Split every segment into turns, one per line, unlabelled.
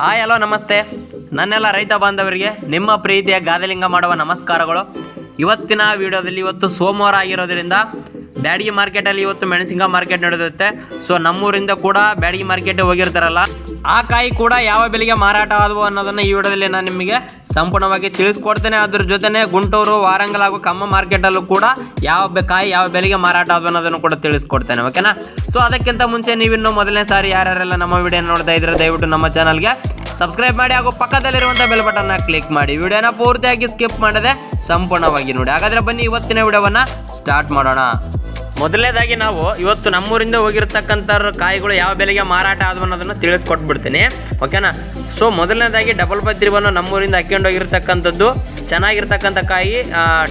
Hi, hello, ನಮಸ್ತೆ. ನನ್ನೆಲ್ಲ ರೈತ ಬಾಂಧವರಿಗೆ ನಿಮ್ಮ ಪ್ರೀತಿಯ ಗಾದಲಿಂಗ ಮಾಡುವ ನಮಸ್ಕಾರಗಳು. ಇವತ್ತಿನ ವಿಡಿಯೋದಲ್ಲಿ ಇವತ್ತು ಸೋಮವಾರ ಆಗಿರೋದ್ರಿಂದ ಬ್ಯಾಡಗಿ ಮಾರ್ಕೆಟಲ್ಲಿ ಇವತ್ತು ಮೆಣಸಿನ ಮಾರ್ಕೆಟ್ ನಡೆದಿರುತ್ತೆ. ಸೊ ನಮ್ಮೂರಿಂದ ಕೂಡ ಬ್ಯಾಡಗಿ ಮಾರ್ಕೆಟ್ ಹೋಗಿರ್ತಾರಲ್ಲ ಆ ಕಾಯಿ ಕೂಡ ಯಾವ ಬೆಲೆಗೆ ಮಾರಾಟ ಆದವು ಅನ್ನೋದನ್ನು ಈ ವಿಡಿಯೋದಲ್ಲಿ ನಾನು ನಿಮಗೆ ಸಂಪೂರ್ಣವಾಗಿ ತಿಳಿಸ್ಕೊಡ್ತೇನೆ. ಅದ್ರ ಜೊತೆನೆ ಗುಂಟೂರು, ವಾರಂಗಲ್ ಹಾಗೂ ಕಮ್ಮ ಮಾರ್ಕೆಟಲ್ಲೂ ಕೂಡ ಯಾವ ಕಾಯಿ ಯಾವ ಬೆಲೆಗೆ ಮಾರಾಟ ಆದವು ಅನ್ನೋದನ್ನು ಕೂಡ ತಿಳಿಸ್ಕೊಡ್ತೇನೆ ಓಕೆನಾ ಸೊ ಅದಕ್ಕಿಂತ ಮುಂಚೆ ನೀವಿನ್ನು ಮೊದಲನೇ ಸಾರಿ ಯಾರ್ಯಾರೆಲ್ಲ ನಮ್ಮ ವಿಡಿಯೋ ನೋಡ್ತಾ ಇದ್ರೆ ದಯವಿಟ್ಟು ನಮ್ಮ ಚಾನಲ್ಗೆ ಸಬ್ಸ್ಕ್ರೈಬ್ ಮಾಡಿ ಹಾಗೂ ಪಕ್ಕದಲ್ಲಿರುವಂಥ ಬೆಲ್ ಬಟನ್ನ ಕ್ಲಿಕ್ ಮಾಡಿ. ವಿಡಿಯೋನ ಪೂರ್ತಿಯಾಗಿ ಸ್ಕಿಪ್ ಮಾಡದೆ ಸಂಪೂರ್ಣವಾಗಿ ನೋಡಿ. ಹಾಗಾದ್ರೆ ಬನ್ನಿ ಇವತ್ತಿನ ವಿಡಿಯೋವನ್ನ ಸ್ಟಾರ್ಟ್ ಮಾಡೋಣ. ಮೊದಲನೇದಾಗಿ ನಾವು ಇವತ್ತು ನಮ್ಮೂರಿಂದ ಹೋಗಿರ್ತಕ್ಕಂಥ ಕಾಯಿಗಳು ಯಾವ ಬೆಲೆಗೆ ಮಾರಾಟ ಆದವು ಅನ್ನೋದನ್ನು ತಿಳಿಸ್ಕೊಟ್ಬಿಡ್ತೀನಿ. ಓಕೆನಾ ಸೊ ಮೊದಲನೇದಾಗಿ ಡಬಲ್ ಬದ್ರಿವನ್ನು ನಮ್ಮೂರಿಂದ ಹಾಕ್ಕೊಂಡು ಹೋಗಿರ್ತಕ್ಕಂಥದ್ದು ಚೆನ್ನಾಗಿರ್ತಕ್ಕಂಥ ಕಾಯಿ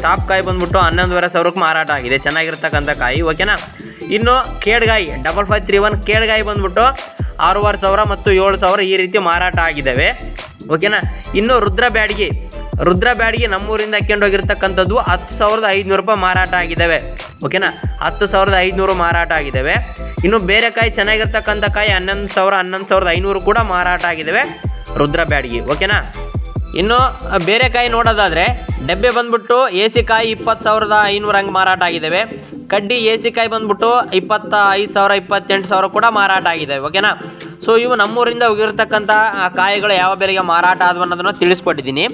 ಟಾಪ್ ಕಾಯಿ ಬಂದ್ಬಿಟ್ಟು ಹನ್ನೊಂದುವರೆ ಸಾವಿರಕ್ಕೆ ಮಾರಾಟ ಆಗಿದೆ. ಚೆನ್ನಾಗಿರ್ತಕ್ಕಂಥ ಕಾಯಿ ಓಕೆನಾ ಇನ್ನು ಕೇಡ್ಗಾಯಿ ಡಬಲ್ ಫೈವ್ ತ್ರೀ ಒನ್ ಕೇಡ್ಗಾಯಿ ಬಂದ್ಬಿಟ್ಟು ಆರೂವರೆ ಸಾವಿರ ಮತ್ತು ಏಳು ಸಾವಿರ ಈ ರೀತಿ ಮಾರಾಟ ಆಗಿದ್ದಾವೆ. ಓಕೆನಾ ಇನ್ನು ರುದ್ರ ಬ್ಯಾಡ್ಗಿ ರುದ್ರ ಬ್ಯಾಡ್ಗಿ ನಮ್ಮೂರಿಂದ ಹಾಕ್ಕೊಂಡು ಹೋಗಿರ್ತಕ್ಕಂಥದ್ದು ಹತ್ತು ಸಾವಿರದ ಐದುನೂರು ರೂಪಾಯಿ ಮಾರಾಟ ಆಗಿದ್ದಾವೆ. ಓಕೆನಾ? ಹತ್ತು ಸಾವಿರದ ಐದುನೂರು ಮಾರಾಟ ಆಗಿದ್ದಾವೆ ಇನ್ನು ಬೇರೆ ಕಾಯಿ ಚೆನ್ನಾಗಿರ್ತಕ್ಕಂಥ ಕಾಯಿ ಹನ್ನೊಂದು ಸಾವಿರ, ಹನ್ನೊಂದು ಸಾವಿರದ ಐನೂರು ಕೂಡ ಮಾರಾಟ ಆಗಿದ್ದಾವೆ ರುದ್ರ ಬ್ಯಾಡ್ಗಿ, ಓಕೆನಾ? ಇನ್ನು ಬೇರೆ ಕಾಯಿ ನೋಡೋದಾದರೆ, ಡಬ್ಬೆ ಬಂದ್ಬಿಟ್ಟು ಸಿ ಕಾಯಿ ಇಪ್ಪತ್ತು ಸಾವಿರದ ಐನೂರು ಹಂಗೆ ಮಾರಾಟ ಆಗಿದ್ದಾವೆ ಕಡ್ಡಿ ಎ ಸಿ ಕಾಯಿ ಬಂದ್ಬಿಟ್ಟು ಇಪ್ಪತ್ತ ಐದು ಸಾವಿರ, ಇಪ್ಪತ್ತೆಂಟು ಸಾವಿರ ಕೂಡ ಮಾರಾಟ ಆಗಿದ್ದಾವೆ ಓಕೆನಾ? ಸೊ, ಇವು ನಮ್ಮೂರಿಂದ ಹೋಗಿರ್ತಕ್ಕಂಥ ಕಾಯಿಗಳು ಯಾವ ಬೆಲೆಗೆ ಮಾರಾಟ ಆದವು ಅನ್ನೋದನ್ನು ತಿಳಿಸ್ಕೊಟ್ಟಿದ್ದೀನಿ.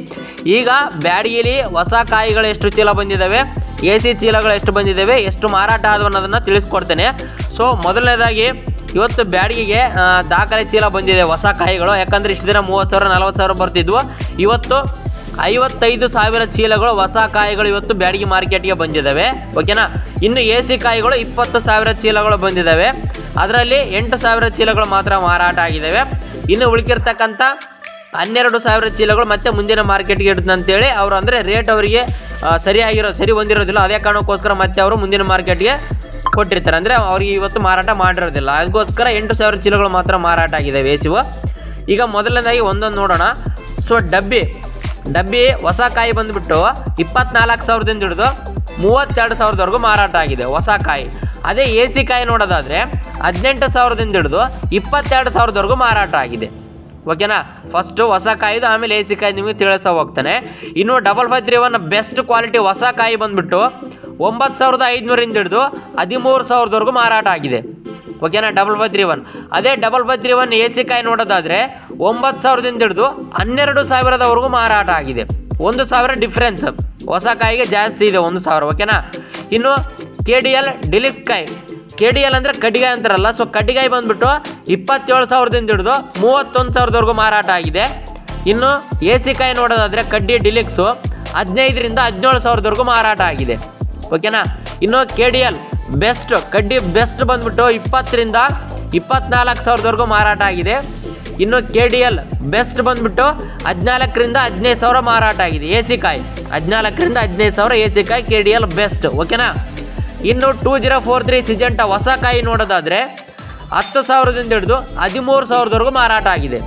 ಈಗ ಬ್ಯಾಡಗಿಲಿ ಹೊಸ ಕಾಯಿಗಳು ಎಷ್ಟು ಚೀಲ ಬಂದಿದ್ದಾವೆ ಎ ಸಿ ಚೀಲಗಳು ಎಷ್ಟು ಬಂದಿದ್ದಾವೆ, ಎಷ್ಟು ಮಾರಾಟ ಆದವು ಅನ್ನೋದನ್ನು ತಿಳಿಸ್ಕೊಡ್ತೇನೆ. ಸೊ ಮೊದಲನೇದಾಗಿ ಇವತ್ತು ಬ್ಯಾಡಿಗೆಗೆ ದಾಖಲೆ ಚೀಲ ಬಂದಿದೆ, ಹೊಸ ಕಾಯಿಗಳು. ಯಾಕಂದರೆ ಇಷ್ಟು ದಿನ ಮೂವತ್ತು ಸಾವಿರ, ನಲವತ್ತು ಸಾವಿರ ಬರ್ತಿದ್ವು. ಇವತ್ತು ಐವತ್ತೈದು ಸಾವಿರ ಚೀಲಗಳು, ಹೊಸ ಕಾಯಿಗಳು ಇವತ್ತು ಬ್ಯಾಡಗಿ ಮಾರ್ಕೆಟ್ಗೆ ಬಂದಿದ್ದಾವೆ. ಓಕೆನಾ ಇನ್ನು ಎ ಸಿ ಕಾಯಿಗಳು ಇಪ್ಪತ್ತು ಸಾವಿರ ಚೀಲಗಳು ಬಂದಿದ್ದಾವೆ. ಅದರಲ್ಲಿ ಎಂಟು ಸಾವಿರ ಚೀಲಗಳು ಮಾತ್ರ ಮಾರಾಟ ಆಗಿದ್ದಾವೆ. ಇನ್ನು ಉಳಿಕಿರ್ತಕ್ಕಂಥ ಹನ್ನೆರಡು ಸಾವಿರ ಚೀಲಗಳು ಮತ್ತೆ ಮುಂದಿನ ಮಾರ್ಕೆಟ್ಗೆ ಇಡ್ತಂತೇಳಿ ಅಂತೇಳಿ ಅವರು ಅಂದರೆ ರೇಟ್ ಅವರಿಗೆ ಸರಿಯಾಗಿರೋ, ಸರಿ ಹೊಂದಿರೋದಿಲ್ಲ. ಅದೇ ಕಾರಣಕ್ಕೋಸ್ಕರ ಮತ್ತೆ ಅವರು ಮುಂದಿನ ಮಾರ್ಕೆಟ್ಗೆ ಕೊಟ್ಟಿರ್ತಾರೆ. ಅಂದರೆ ಅವ್ರಿಗೆ ಇವತ್ತು ಮಾರಾಟ ಮಾಡಿರೋದಿಲ್ಲ. ಅದಕ್ಕೋಸ್ಕರ ಎಂಟು ಸಾವಿರ ಚೀಲಗಳು ಮಾತ್ರ ಮಾರಾಟ ಆಗಿದೆ ವೇಚುವ. ಈಗ ಮೊದಲನೇದಾಗಿ ಒಂದೊಂದು ನೋಡೋಣ. ಸೊ ಡಬ್ಬಿ ಡಬ್ಬಿ ಹೊಸ ಕಾಯಿ ಬಂದುಬಿಟ್ಟು ಇಪ್ಪತ್ನಾಲ್ಕು ಸಾವಿರದಿಂದ ಹಿಡಿದು ಮೂವತ್ತೆರಡು ಸಾವಿರದವರೆಗೂ ಮಾರಾಟ ಆಗಿದೆ ಹೊಸ ಕಾಯಿ. ಅದೇ ಎ ಸಿ ಕಾಯಿ ನೋಡೋದಾದರೆ ಹದಿನೆಂಟು ಸಾವಿರದಿಂದ ಹಿಡಿದು ಇಪ್ಪತ್ತೆರಡು ಸಾವಿರದವರೆಗೂ ಮಾರಾಟ ಆಗಿದೆ. ಓಕೆನಾ? ಫಸ್ಟು ಹೊಸ ಕಾಯಿದು, ಆಮೇಲೆ ಎ ಸಿ ಕಾಯಿ ನಿಮಗೆ ತಿಳಿಸ್ತಾ ಹೋಗ್ತಾನೆ. ಇನ್ನು double five three one best quality ಹೊಸ ಕಾಯಿ ಬಂದುಬಿಟ್ಟು ಒಂಬತ್ತು ಸಾವಿರದ ಐದುನೂರಿಂದ ಹಿಡಿದು ಹದಿಮೂರು ಸಾವಿರದವರೆಗೂ ಮಾರಾಟ ಆಗಿದೆ. ಓಕೆನಾ? ಡಬಲ್ ಫೈವ್ ತ್ರೀ ಒನ್ ಅದೇ double five three one A C ಕಾಯಿ ನೋಡೋದಾದರೆ ಒಂಬತ್ತು ಸಾವಿರದಿಂದ ಹಿಡಿದು ಹನ್ನೆರಡು ಸಾವಿರದವರೆಗೂ ಮಾರಾಟ ಆಗಿದೆ. ಒಂದು ಸಾವಿರ ಡಿಫ್ರೆನ್ಸ್ ಹೊಸ ಕಾಯಿಗೆ ಜಾಸ್ತಿ ಇದೆ ಒಂದು ಸಾವಿರ, ಓಕೆನಾ? ಇನ್ನು ಕೆ ಡಿ ಎಲ್ ಡಿಲಿಫ್ ಕಾಯಿ. ಕೆ ಡಿ ಎಲ್ ಅಂದರೆ ಕಡ್ಡಿಗಾಯಿ ಅಂತಾರಲ್ಲ ಸೊ ಕಡ್ಡಿಗಾಯಿ ಬಂದ್ಬಿಟ್ಟು ಇಪ್ಪತ್ತೇಳು ಸಾವಿರದಿಂದ ಹಿಡಿದು ಮೂವತ್ತೊಂದು ಸಾವಿರದವರೆಗೂ ಮಾರಾಟ ಆಗಿದೆ. ಇನ್ನು ಎ ಸಿ ಕಾಯಿ ನೋಡೋದಾದರೆ ಕಡ್ಡಿ ಡಿಲಿಕ್ಸು ಹದಿನೈದರಿಂದ ಹದಿನೇಳು ಸಾವಿರದವರೆಗೂ ಮಾರಾಟ ಆಗಿದೆ. ಓಕೆನಾ ಇನ್ನು ಕೆ ಡಿ ಎಲ್ ಬೆಸ್ಟ್ ಕಡ್ಡಿ ಬೆಸ್ಟ್ ಬಂದ್ಬಿಟ್ಟು ಇಪ್ಪತ್ತರಿಂದ ಇಪ್ಪತ್ನಾಲ್ಕು ಸಾವಿರದವರೆಗೂ ಮಾರಾಟ ಆಗಿದೆ. ಇನ್ನು ಕೆ ಡಿ ಎಲ್ ಬೆಸ್ಟ್ ಬಂದ್ಬಿಟ್ಟು ಹದಿನಾಲ್ಕರಿಂದ ಹದಿನೈದು ಸಾವಿರ ಮಾರಾಟ ಆಗಿದೆ. ಎ ಸಿ ಕಾಯಿ ಹದಿನಾಲ್ಕರಿಂದ ಹದಿನೈದು ಸಾವಿರ ಎ ಸಿ ಕಾಯಿ ಕೆ ಡಿ ಎಲ್ ಬೆಸ್ಟ್ ಓಕೆನಾ ಇನ್ನು two zero four three Syngenta ಹೊಸ ಕಾಯಿ ನೋಡೋದಾದರೆ ಹತ್ತು ಸಾವಿರದಿಂದ ಹಿಡಿದು ಹದಿಮೂರು ಸಾವಿರದವರೆಗೂ ಮಾರಾಟ ಆಗಿದೆ.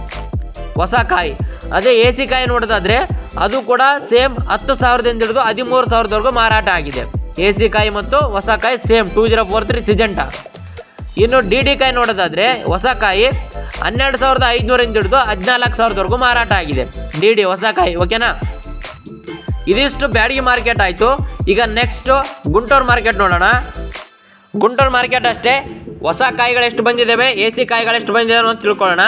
ಹೊಸ ಕಾಯಿ. ಅದೇ ಎ ಸಿ ಕಾಯಿ ನೋಡೋದಾದರೆ ಅದು ಕೂಡ ಸೇಮ್ ಹತ್ತು ಸಾವಿರದಿಂದ ಹಿಡಿದು ಹದಿಮೂರು ಸಾವಿರದವರೆಗೂ ಮಾರಾಟ ಆಗಿದೆ. ಎ ಸಿ ಕಾಯಿ ಮತ್ತು ಹೊಸ ಕಾಯಿ same two zero four three Syngenta ಇನ್ನು ಡಿ ಡಿ ಕಾಯಿ ನೋಡೋದಾದರೆ ಹೊಸ ಕಾಯಿ ಹನ್ನೆರಡು ಸಾವಿರದ ಐದುನೂರಿಂದ ಹಿಡಿದು ಹದಿನಾಲ್ಕು ಸಾವಿರದವರೆಗೂ ಮಾರಾಟ ಆಗಿದೆ. ಡಿ ಡಿ ಹೊಸ ಕಾಯಿ ಓಕೆನಾ ಇದಿಷ್ಟು ಬ್ಯಾಡಗಿ ಮಾರ್ಕೆಟ್ ಆಯಿತು. ಈಗ ನೆಕ್ಸ್ಟು ಗುಂಟೂರು ಮಾರ್ಕೆಟ್ ನೋಡೋಣ. ಗುಂಟೂರು ಮಾರ್ಕೆಟ್ ಅಷ್ಟೇ. ಹೊಸ ಕಾಯಿಗಳೆಷ್ಟು ಬಂದಿದ್ದಾವೆ, ಎ ಸಿ ಕಾಯಿಗಳೆಷ್ಟು ಬಂದಿದ್ದಾವೆ ಅಂತ ತಿಳ್ಕೊಳ್ಳೋಣ.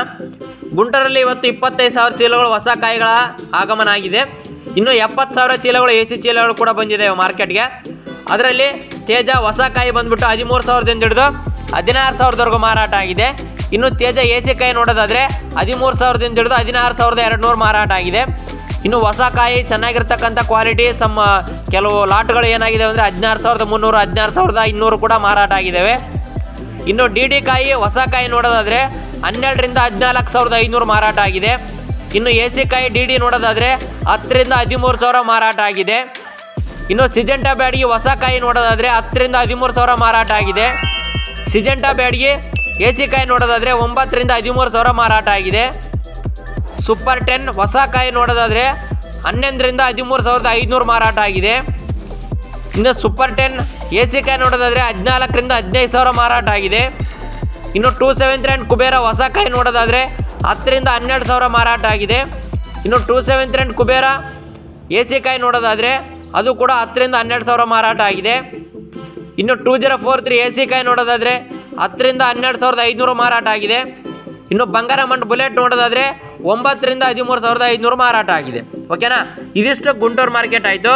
ಗುಂಟೂರಲ್ಲಿ ಇವತ್ತು ಇಪ್ಪತ್ತೈದು ಸಾವಿರ ಚೀಲಗಳು ಹೊಸ ಕಾಯಿಗಳ ಆಗಮನ ಆಗಿದೆ. ಇನ್ನು ಎಪ್ಪತ್ತು ಸಾವಿರ ಚೀಲಗಳು, ಎ ಸಿ ಚೀಲಗಳು ಕೂಡ ಬಂದಿದ್ದಾವೆ ಮಾರ್ಕೆಟ್ಗೆ. ಅದರಲ್ಲಿ ತೇಜ ಹೊಸ ಕಾಯಿ ಬಂದ್ಬಿಟ್ಟು ಹದಿಮೂರು ಸಾವಿರದಿಂದ ಹಿಡಿದು ಹದಿನಾರು ಸಾವಿರದವರೆಗೂ ಮಾರಾಟ ಆಗಿದೆ. ಇನ್ನು ತೇಜ ಎ ಸಿ ಕಾಯಿ ನೋಡೋದಾದರೆ ಹದಿಮೂರು ಸಾವಿರದಿಂದ ಹಿಡಿದು ಹದಿನಾರು ಸಾವಿರದ ಎರಡು ನೂರು ಮಾರಾಟ ಆಗಿದೆ. ಇನ್ನು ಹೊಸ ಕಾಯಿ ಚೆನ್ನಾಗಿರ್ತಕ್ಕಂಥ ಕ್ವಾಲಿಟಿ ಸಮ್ ಕೆಲವು ಲಾಟ್ಗಳು ಏನಾಗಿದೆ ಅಂದರೆ ಹದಿನಾರು ಸಾವಿರದ ಮುನ್ನೂರು, ಹದಿನಾರು ಸಾವಿರದ ಇನ್ನೂರು ಕೂಡ ಮಾರಾಟ ಆಗಿದ್ದಾವೆ ಇನ್ನು ಡಿ ಡಿ ಕಾಯಿ, ಹೊಸ ಕಾಯಿ ನೋಡೋದಾದರೆ ಹನ್ನೆರಡರಿಂದ ಹದಿನಾಲ್ಕು ಸಾವಿರದ ಐನೂರು ಮಾರಾಟ ಆಗಿದೆ. ಇನ್ನು ಎ ಸಿ ಕಾಯಿ ಡಿ ಡಿ ನೋಡೋದಾದರೆ ಹತ್ತರಿಂದ ಹದಿಮೂರು ಸಾವಿರ ಮಾರಾಟ ಆಗಿದೆ. ಇನ್ನು ಸಿಜೆಂಟಾ ಬ್ಯಾಡ್ಗೆ ಹೊಸ ಕಾಯಿ ನೋಡೋದಾದರೆ ಹತ್ತರಿಂದ ಹದಿಮೂರು ಸಾವಿರ ಮಾರಾಟ ಆಗಿದೆ. ಸಿಜೆಂಟಾ ಬ್ಯಾಡ್ಗೆ ಎ ಸಿ ಕಾಯಿ ನೋಡೋದಾದರೆ ಒಂಬತ್ತರಿಂದ ಹದಿಮೂರು ಸಾವಿರ ಮಾರಾಟ ಆಗಿದೆ. ಸೂಪರ್ ಟೆನ್ ಹೊಸ ಕಾಯಿ ನೋಡೋದಾದರೆ ಹನ್ನೊಂದರಿಂದ ಹದಿಮೂರು ಸಾವಿರದ ಐದುನೂರು ಮಾರಾಟ ಆಗಿದೆ. ಇನ್ನು ಸೂಪರ್ ಟೆನ್ ಎ ಸಿ ಕಾಯಿ ನೋಡೋದಾದರೆ ಹದಿನಾಲ್ಕರಿಂದ ಹದಿನೈದು ಸಾವಿರ ಮಾರಾಟ ಆಗಿದೆ. ಇನ್ನು two seven three and Kubera ಹೊಸ ಕಾಯಿ ನೋಡೋದಾದರೆ ಹತ್ತರಿಂದ ಹನ್ನೆರಡು ಸಾವಿರ ಮಾರಾಟ ಆಗಿದೆ. ಇನ್ನು two seven three Kubera A C ಕಾಯಿ ನೋಡೋದಾದರೆ ಅದು ಕೂಡ ಹತ್ತರಿಂದ ಹನ್ನೆರಡು ಸಾವಿರ ಮಾರಾಟ ಆಗಿದೆ. ಇನ್ನು two zero four three A C ಕಾಯಿ ನೋಡೋದಾದರೆ ಹತ್ತರಿಂದ ಹನ್ನೆರಡು ಸಾವಿರದ ಐದುನೂರು ಮಾರಾಟ ಆಗಿದೆ. ಇನ್ನು ಬಂಗಾರ ಮಂಡ್ ಬುಲೆಟ್ ನೋಡೋದಾದರೆ ಒಂಬತ್ತರಿಂದ ಹದಿಮೂರು ಸಾವಿರದ ಐದುನೂರು ಮಾರಾಟ ಆಗಿದೆ. ಓಕೆನಾ? ಇದಿಷ್ಟು ಗುಂಟೂರು ಮಾರ್ಕೆಟ್ ಆಯಿತು.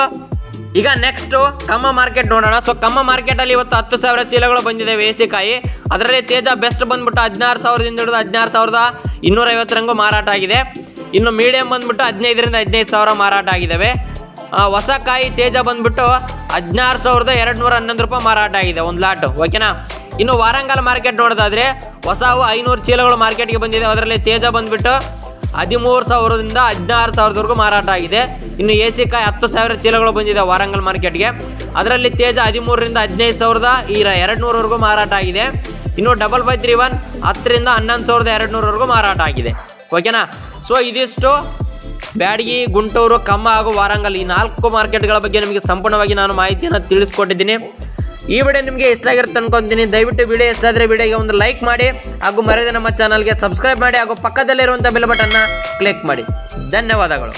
ಈಗ ನೆಕ್ಸ್ಟು ಕಮ್ಮ ಮಾರ್ಕೆಟ್ ನೋಡೋಣ. ಸೊ ಕಮ್ಮ ಮಾರ್ಕೆಟಲ್ಲಿ ಇವತ್ತು ಹತ್ತು ಸಾವಿರ ಚೀಲಗಳು ಬಂದಿದೆ ವೇಸಿಕಾಯಿ ಅದರಲ್ಲಿ ತೇಜ ಬೆಸ್ಟ್ ಬಂದ್ಬಿಟ್ಟು ಹದಿನಾರು ಸಾವಿರದಿಂದ ಹಿಡಿದು ಹದಿನಾರು ಸಾವಿರದ ಇನ್ನೂರೈವತ್ತರಂಗೂ ಮಾರಾಟ ಆಗಿದೆ. ಇನ್ನು ಮೀಡಿಯಂ ಬಂದ್ಬಿಟ್ಟು ಹದಿನೈದರಿಂದ ಹದಿನೈದು ಸಾವಿರ ಮಾರಾಟ ಆಗಿದ್ದಾವೆ ಹೊಸ ಕಾಯಿ ತೇಜ ಬಂದ್ಬಿಟ್ಟು ಹದಿನಾರು ಸಾವಿರದ ಎರಡು ನೂರ ಹನ್ನೊಂದು ರೂಪಾಯಿ ಮಾರಾಟ ಆಗಿದೆ ಒಂದು ಲಾಟ್ ಓಕೆನಾ? ಇನ್ನು ವಾರಂಗಲ್ ಮಾರ್ಕೆಟ್ ನೋಡೋದಾದ್ರೆ ಹೊಸವು ಐನೂರು ಚೀಲಗಳು ಮಾರ್ಕೆಟ್ಗೆ ಬಂದಿದೆ. ಅದರಲ್ಲಿ ತೇಜ ಬಂದ್ಬಿಟ್ಟು ಹದಿಮೂರು ಸಾವಿರದಿಂದ ಹದಿನಾರು ಸಾವಿರದವರೆಗೂ ಮಾರಾಟ ಆಗಿದೆ. ಇನ್ನು ಎ ಸಿ ಕಾಯಿ ಹತ್ತು ಸಾವಿರ ಚೀಲಗಳು ಬಂದಿದೆ ವಾರಂಗಲ್ ಮಾರ್ಕೆಟ್ಗೆ. ಅದರಲ್ಲಿ ತೇಜ ಹದಿಮೂರರಿಂದ ಹದಿನೈದು ಸಾವಿರದ ಈ ಎರಡು ನೂರವರೆಗೂ ಮಾರಾಟ ಆಗಿದೆ. ಇನ್ನು ಡಬಲ್ ಫೈ ತ್ರೀ ಒನ್ ಹತ್ತರಿಂದ ಹನ್ನೊಂದು ಸಾವಿರದ ಎರಡು ನೂರವರೆಗೂ ಮಾರಾಟ ಆಗಿದೆ. ಓಕೆನಾ ಸೊ ಇದಿಷ್ಟು ಬ್ಯಾಡಗಿ, ಗುಂಟೂರು, ಕಮ್ಮ ಹಾಗೂ ವಾರಂಗಲ್ ಈ ನಾಲ್ಕು ಮಾರ್ಕೆಟ್ಗಳ ಬಗ್ಗೆ ನಿಮಗೆ ಸಂಪೂರ್ಣವಾಗಿ ನಾನು ಮಾಹಿತಿಯನ್ನು ತಿಳಿಸ್ಕೊಟ್ಟಿದ್ದೀನಿ. ಈ ವಿಡಿಯೋ ನಿಮಗೆ ಇಷ್ಟ ಆಗಿರುತ್ತೆ ಅನ್ಕೊಂತೀನಿ. ದಯವಿಟ್ಟು ವಿಡಿಯೋ ಇಷ್ಟ ಆದರೆ ವಿಡಿಯೋಗೆ ಒಂದು ಲೈಕ್ ಮಾಡಿ ಹಾಗೂ ಮರೆಯದೆ ನಮ್ಮ ಚಾನಲ್ಗೆ ಸಬ್ಸ್ಕ್ರೈಬ್ ಮಾಡಿ ಹಾಗೂ ಪಕ್ಕದಲ್ಲಿರುವಂಥ ಬೆಲ್ ಬಟನ್ನ ಕ್ಲಿಕ್ ಮಾಡಿ. ಧನ್ಯವಾದಗಳು.